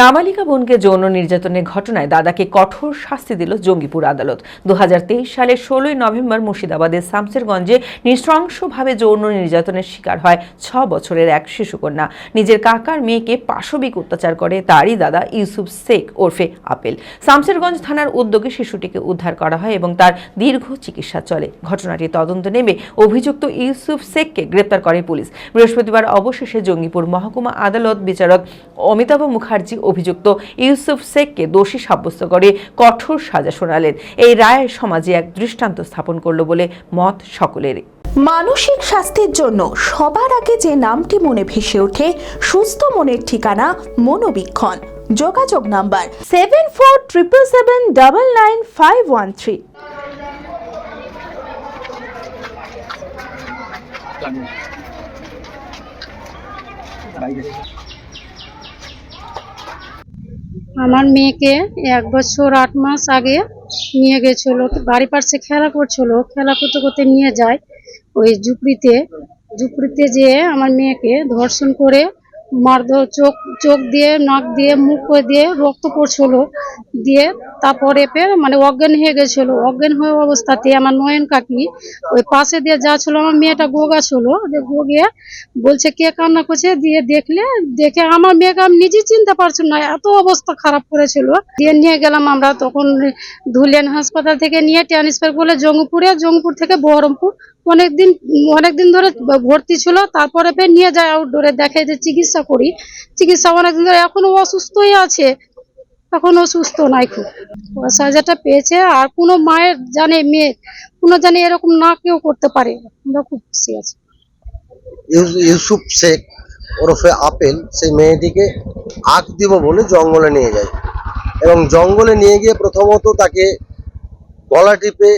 নাবালিকা বোনকে যৌন নির্যাতনের ঘটনায় দাদাকে কঠোর শাস্তি দিল জঙ্গিপুর আদালত। দু হাজার তেইশ সালের ষোলোই নভেম্বর মুর্শিদাবাদের শামসেরগঞ্জে নৃশংসভাবে যৌন নির্যাতনের শিকার হয় ছ বছরের এক শিশুকন্যা। নিজের কাকার মেয়েকে পাশবিক অত্যাচার করে তারই দাদা ইউসুফ শেখ ওরফে আপেল। শামসেরগঞ্জ থানার উদ্যোগে শিশুটিকে উদ্ধার করা হয় এবং তার দীর্ঘ চিকিৎসা চলে। ঘটনাটি তদন্ত নেমে অভিযুক্ত ইউসুফ শেখকে গ্রেপ্তার করে পুলিশ। বৃহস্পতিবার অবশেষে জঙ্গিপুর মহকুমা আদালত বিচারক অমিতাভ মুখার্জি অভিযুক্ত ইউসুফ শেখকে দোষী সাব্যস্ত করে কঠোর সাজা শোনালেন। এই রায় সমাজে এক দৃষ্টান্ত স্থাপন করল বলে মত সকলেরই। মানসিক স্বাস্থ্যের জন্য সবার আগে যে নামটি মনে ভেসে ওঠে সুস্থ মনের ঠিকানা মনোবীক্ষণ। যোগাযোগ number seven four triple seven double nine five one three আমার মেয়েকে এক বছর আট মাস আগে নিয়ে গেছিল বাড়ি পাশে খেলা করছিল খেলা করতে করতে নিয়ে যায় ওই ঝুপড়িতে। ঝুপড়িতে যেয়ে আমার মেয়েকে ধর্ষণ করে মারধর, চোখ চোখ দিয়ে, নাক দিয়ে, মুখ দিয়ে, রক্ত পড়ছিল, দিয়ে তারপরে ফের মানে অজ্ঞান হয়ে গেছিল। অজ্ঞান হয়ে অবস্থাতে আমার নয়ন কাকি ওই পাশে দিয়ে যা ছিল আমার মেয়েটা গোগা ছিল যে গোগে বলছে, কে কান্না করছে? দিয়ে দেখলে, দেখে আমার মেয়েকে আমি নিজে চিনতে পারছি না, এত অবস্থা খারাপ করেছিল। দিয়ে নিয়ে গেলাম আমরা তখন ধুলিয়ান হাসপাতাল থেকে নিয়ে ট্রান্সফার করলে জঙ্গপুরে, জঙ্গপুর থেকে বহরমপুর অনেকদিন অনেকদিন ধরে ভর্তি ছিল, তারপরে ফের নিয়ে যায় আউটডোরে দেখে যে চিকিৎসা করি। চিকিৎসা অনেকদিন ধরে এখনও অসুস্থই আছে। এখনও সুস্থ নাই খুব। দশ হাজারটা পেয়েছে, আর কোনো মায়ের জানে, মেয়ে, কোনো জানে এরকম না কেউ করতে পারে। আমরা খুব খুশি আছি। ইউসুফ শেখ ওরফে আপেল, সেই মেয়েটিকে আখ দিব বলে জঙ্গলে নিয়ে যায়। এবং জঙ্গলে নিয়ে গিয়ে প্রথমত তাকে গলা টিপে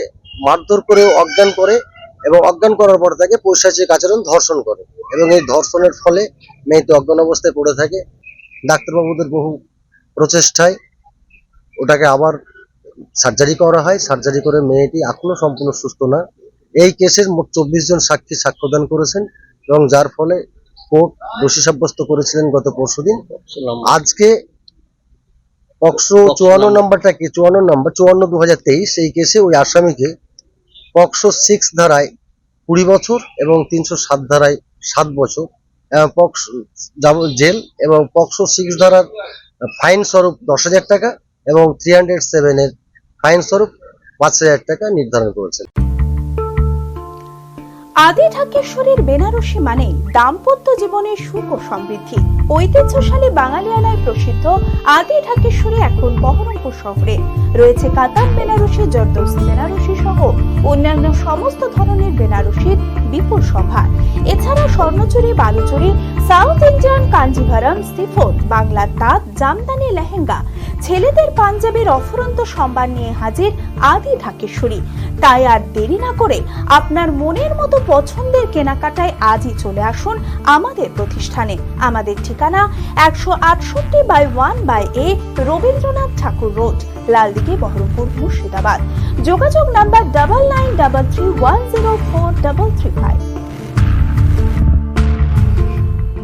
মারধর করে, অজ্ঞান করে এবং অজ্ঞান করার পর তাকে পৈশাচিক আচরণ ধর্ষণ করে। এবং এই ধর্ষণের ফলে মেয়েটি অজ্ঞান অবস্থায় পড়ে থাকে। ডাক্তারবাবুদের বহু প্রচেষ্টায় ওটাকে আবার সার্জারি করা হয়। সার্জারি করে মেয়েটি এখনও সম্পূর্ণ সুস্থ না। এই কেসের মোট চব্বিশ জন সাক্ষী সাক্ষ্যদান করেছেন এবং যার ফলে কোর্ট দোষী সাব্যস্ত করেছিলেন গত পরশুদিন আজকে পক্সো চুয়ান্ন নাম্বারটা কি? চুয়ান্ন নম্বর চুয়ান্ন দু হাজার তেইশ এই কেসে ওই আসামিকে পক্সো সিক্স ধারায় কুড়ি বছর এবং তিনশো সাত ধারায় সাত বছর জেল এবং পক্সো সিক্স ধারার ফাইন স্বরূপ দশ হাজার টাকা এবং থ্রি হান্ড্রেড সেভেনের ফাইন স্বরূপ পাঁচ হাজার টাকা নির্ধারণ করেছেন। আদি ঢাকেশ্বরীর বেনারসি মানে দাম্পত্য জীবনের সুখ ও সমৃদ্ধি। ঐতিহ্যশালী বাঙালিয়ানায় প্রসিদ্ধ আদি ঢাকেশ্বরী এখন বহরমপুর শহরে। রয়েছে কাতার, বেনারসি জর্দৌসি বেনারসি সহ অন্যান্য সমস্ত ধরনের বেনারসির বিপুল সম্ভার এছাড়া Swarnachuri, Baluchari, south Indian Kanjeevaram chiffon বাংলার তাঁত, জামদানি, লেহেঙ্গা, ছেলেদের পাঞ্জাবের অফুরন্ত সম্ভার নিয়ে হাজির আদি ঢাকেশ্বরী। তাই আর দেরি না করে আপনার মনের মতো পছন্দের কেনাকাটায় আজই চলে আসুন আমাদের প্রতিষ্ঠানে। আমাদের ঠিকানা একশো আটষট্টি by one by A Rabindranath Thakur road Laldighi, Berhampore, Murshidabad. যোগাযোগ number double nine double three one zero four double three five